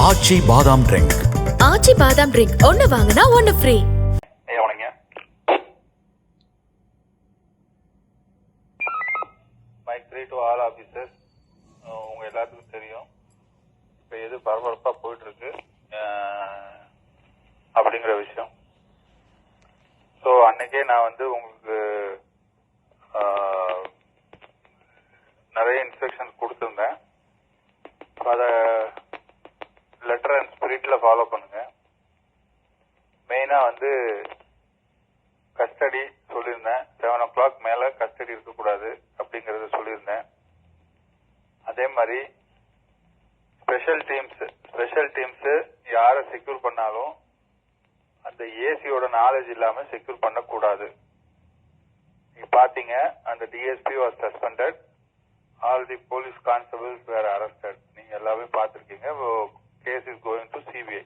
ஆச்சி பாதாம் ட்ரிங்க். ஆச்சி பாதாம் ட்ரிங்க். ஒன்னு வாங்கினா ஒன்னு ஃப்ரீ ஆல் ஆஃபீஸர்ஸ் உங்க எல்லாத்துக்கும் தெரியும். இப்போ எது பரபரப்பாக போயிட்டு இருக்கு அஹ், அப்படிங்கிற விஷயம். ஸோ அன்னைக்கே நான் வந்து உங்களுக்கு ஃபாலோ பண்ணுங்க. மெயினா வந்து கஸ்டடி சொல்லியிருந்தேன் செவன் ஓ கிளாக் மேல கஸ்டடி இருக்கக்கூடாது அப்படிங்கறத சொல்லியிருந்தேன் அதே மாதிரி ஸ்பெஷல் டீம்ஸ் ஸ்பெஷல் டீம்ஸ் யாரை செக்யூர் பண்ணாலும் அந்த ஏசியோட நாலேஜ் இல்லாம செக்யூர் பண்ணக்கூடாது. நீங்க பாத்தீங்க அந்த DSP was suspended all the police constables were arrested நீங்க எல்லாமே பார்த்திருக்கீங்க case is going to CBI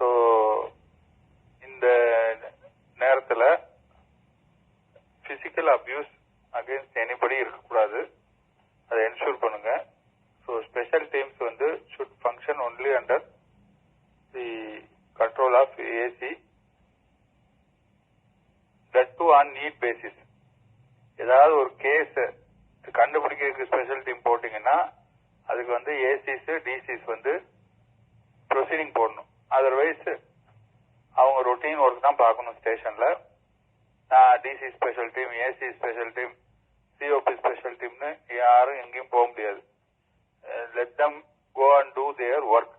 so இந்த நேரத்தில் பிசிக்கல் அபியூஸ் அகேன்ஸ்ட் எனிபடி இருக்கக்கூடாது. அதை என்ஷூர் பண்ணுங்க. ஸோ ஸ்பெஷல் டீம்ஸ் வந்து should function only under the control of AC that too on need basis ஏதாவது ஒரு கேஸ் கண்டுபிடிக்கிறதுக்கு ஸ்பெஷல் டீம் போட்டிங்கன்னா அதுக்கு வந்து ஏசிஸ் டிசிஸ் வந்து ப்ரொசீடிங் போடணும். அதர்வைஸ் அவங்க ரொட்டீன் ஒர்க் தான் பார்க்கணும் ஸ்டேஷன்ல DC special team AC special team COP special டீம்னு யாரும் எங்கேயும் போக முடியாது. Let them go and do their work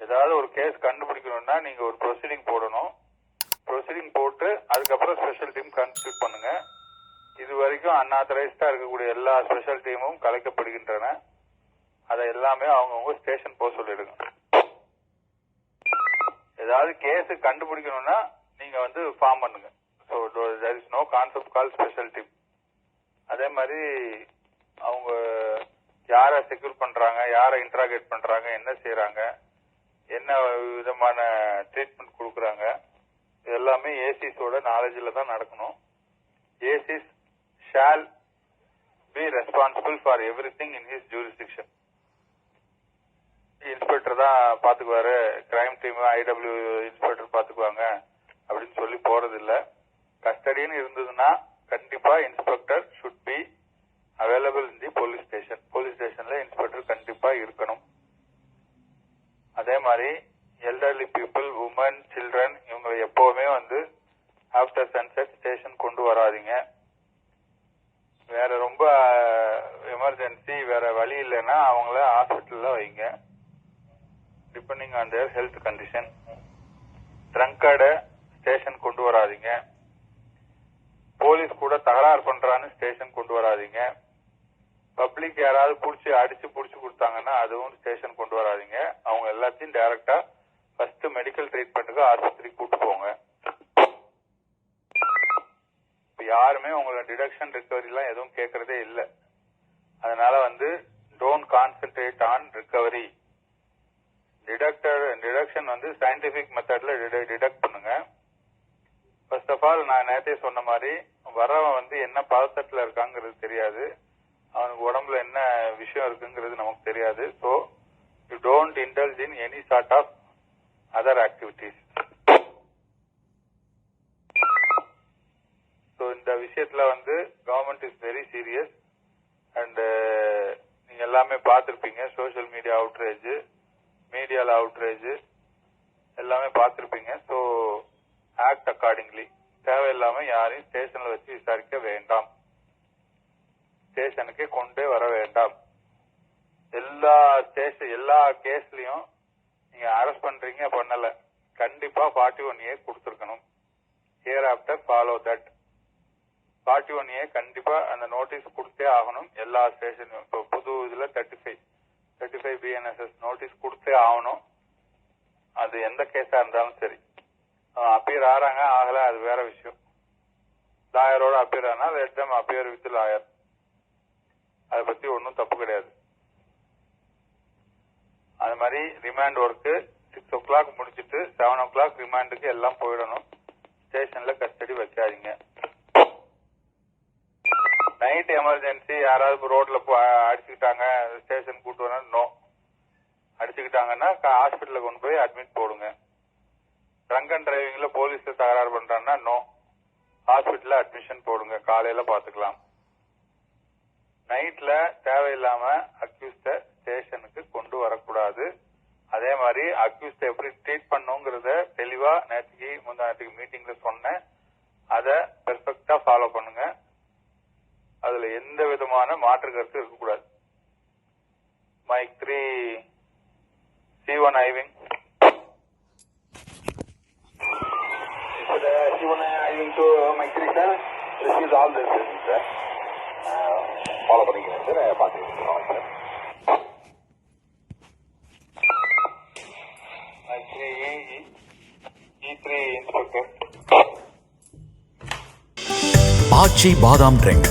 ஏதாவது ஒரு கேஸ் கண்டுபிடிக்கணும்னா நீங்க ஒரு ப்ரொசீடிங் போடணும். ப்ரொசீடிங் போட்டு அதுக்கப்புறம் ஸ்பெஷல் டீம் கன்ஸ்டியூட் பண்ணுங்க. இது வரைக்கும் அன்ஆத்தரைஸ்டா இருக்கக்கூடிய எல்லா ஸ்பெஷல் டீமும் கலைக்கப்படுகின்றன. அதை எல்லாமே அவங்கவுங்க ஸ்டேஷன் போக சொல்லிடுங்க. ஏதாவது கேஸ் கண்டுபிடிக்கணும்னா நீங்க வந்து ஃபார்ம் பண்ணுங்க. So there is no concept call special team அதே மாதிரி அவங்க யாரை செக்யூர் பண்றாங்க யாரை இன்ட்ராகேட் பண்றாங்க என்ன செய்யறாங்க என்ன விதமான ட்ரீட்மெண்ட் கொடுக்குறாங்க இது எல்லாமே ஏசிஸோட நாலேஜில் தான் நடக்கணும். ACs shall be responsible for everything in his jurisdiction inspector தான் பாத்துக்குவாரு. கிரைம் டீம் ஐடபிள்யூ இன்ஸ்பெக்டர் பாத்துக்குவாங்க. அப்படின்னு சொல்லி போறது இல்ல கஸ்டடின்னு இருந்ததுன்னா கண்டிப்பா inspector should be available in the police station police ஸ்டேஷன்ல இன்ஸ்பெக்டர் கண்டிப்பா இருக்கணும். அதே மாதிரி எல்டர்லி பீப்புள் உமன் சில்ட்ரன் இவங்க எப்பவுமே வந்து ஆஃப்டர் சன்செட் ஸ்டேஷன் கொண்டு வராதீங்க வேற ரொம்ப எமர்ஜென்சி வேற வழி இல்லைன்னா அவங்கள ஹாஸ்பிட்டல்ல வைங்க depending on their health condition ட்ரங்கர்ட station கொண்டு வராதீங்க. போலீஸ் கூட தகராறு பண்றான்னு ஸ்டேஷன் கொண்டு வராதீங்க. பப்ளிக் யாராவது புடிச்சு அடிச்சு புடிச்சு கொடுத்தாங்கன்னா அதுவும் ஸ்டேஷன் கொண்டு வராதீங்க. அவங்க எல்லாத்தையும் டைரக்டா ஃபர்ஸ்ட் மெடிக்கல் ட்ரீட்மெண்ட்டுக்கு ஆஸ்பத்திரிக்கு கூட்டு போங்க. யாருமே உங்களோட டிடக்ஷன் ரிகவரி எல்லாம் எதுவும் கேட்கறதே இல்லை. அதனால வந்து don't concentrate on recovery detector detection வந்து சயின்டிபிக் மெத்தட்ல டிடக்ட் பண்ணுங்க. ஃபர்ஸ்ட் ஆஃப் ஆல் நான் நேற்றே சொன்ன மாதிரி வரவன் வந்து என்ன பதத்தட்டில் இருக்காங்கிறது தெரியாது. அவனுக்கு உடம்புல என்ன விஷயம் இருக்குங்கிறது நமக்கு தெரியாது. So you don't indulge in any sort of other activities so இந்த விஷயத்துல வந்து government is very serious and நீங்க எல்லாமே பார்த்துருப்பீங்க சோஷியல் மீடியா அவுட்ரேஜ் மீடியால அவுட்ரேஜ் எல்லாமே பார்த்துருப்பீங்க. ஸோ ஆக்ட் அக்கார்டிங்லி தேவையில்லாம யாரையும் ஸ்டேஷன்ல வச்சு விசாரிக்க வேண்டாம். ஸ்டேஷனுக்கு கொண்டே வர வேண்டாம். எல்லா ஸ்டேஷன் எல்லா கேஸ்லயும் நீங்க அரெஸ்ட் பண்றீங்க பண்ணல. கண்டிப்பா ஃபார்ட்டி ஒன் ஏ கொடுத்துருக்கணும். Hereafter follow that forty one A கண்டிப்பா அந்த நோட்டீஸ் கொடுத்தே ஆகணும். எல்லா ஸ்டேஷனும் இப்போ புது இதுல thirty five thirty five BNSS notice கொடுத்தே ஆகணும். அது எந்த கேஸா இருந்தாலும் சரி. அப்பியர் ஆறாங்க ஆகல அது வேற விஷயம். லாயரோட அப்பியர் ஆனா let them appear with lawyer அதை பத்தி ஒன்றும் தப்பு கிடையாது. அது மாதிரி remand work six o'clock முடிச்சிட்டு செவன் ஓ கிளாக் ரிமாண்டுக்கு எல்லாம் போயிடணும். ஸ்டேஷன்ல கஸ்டடி வைக்காதீங்க. நைட் எமர்ஜென்சி யாராவது ரோட்ல அடிச்சுக்கிட்டாங்க ஸ்டேஷன் கூட்டு வரணும் நோ அடிச்சுக்கிட்டாங்கன்னா ஹாஸ்பிட்டலில் கொண்டு போய் அட்மிட் போடுங்க. ட்ரங்க் அண்ட் டிரைவிங்ல போலீஸ் தகராறு பண்றாங்கன்னா நோ ஹாஸ்பிட்டல்ல அட்மிஷன் போடுங்க. காலையில பாத்துக்கலாம். நைட்ல தேவையில்லாம அக்யூஸ்ட ஸ்டேஷனுக்கு கொண்டு வரக்கூடாது. அதே மாதிரி அக்யூஸ்ட எப்படி ட்ரீட் பண்ணுங்கிறத தெளிவா நேற்றுக்கு முந்தா நேற்றுக்கு மீட்டிங்ல சொன்னேன். அதை பெர்ஃபெக்டா ஃபாலோ பண்ணுங்க அதுல எந்த விதமான மாற்று கருத்து இருக்கக்கூடாது மைக் த்ரீ சி ஒன் ஐவிங் So the C1 I-wing to Mike 3 sir receives all this sir. Uh, follow பண்ணிக்கிறேன் சார் பார்த்துக்கிறேன் sir mike three E three inspector Aachi பாதாம் ட்ரிங்க்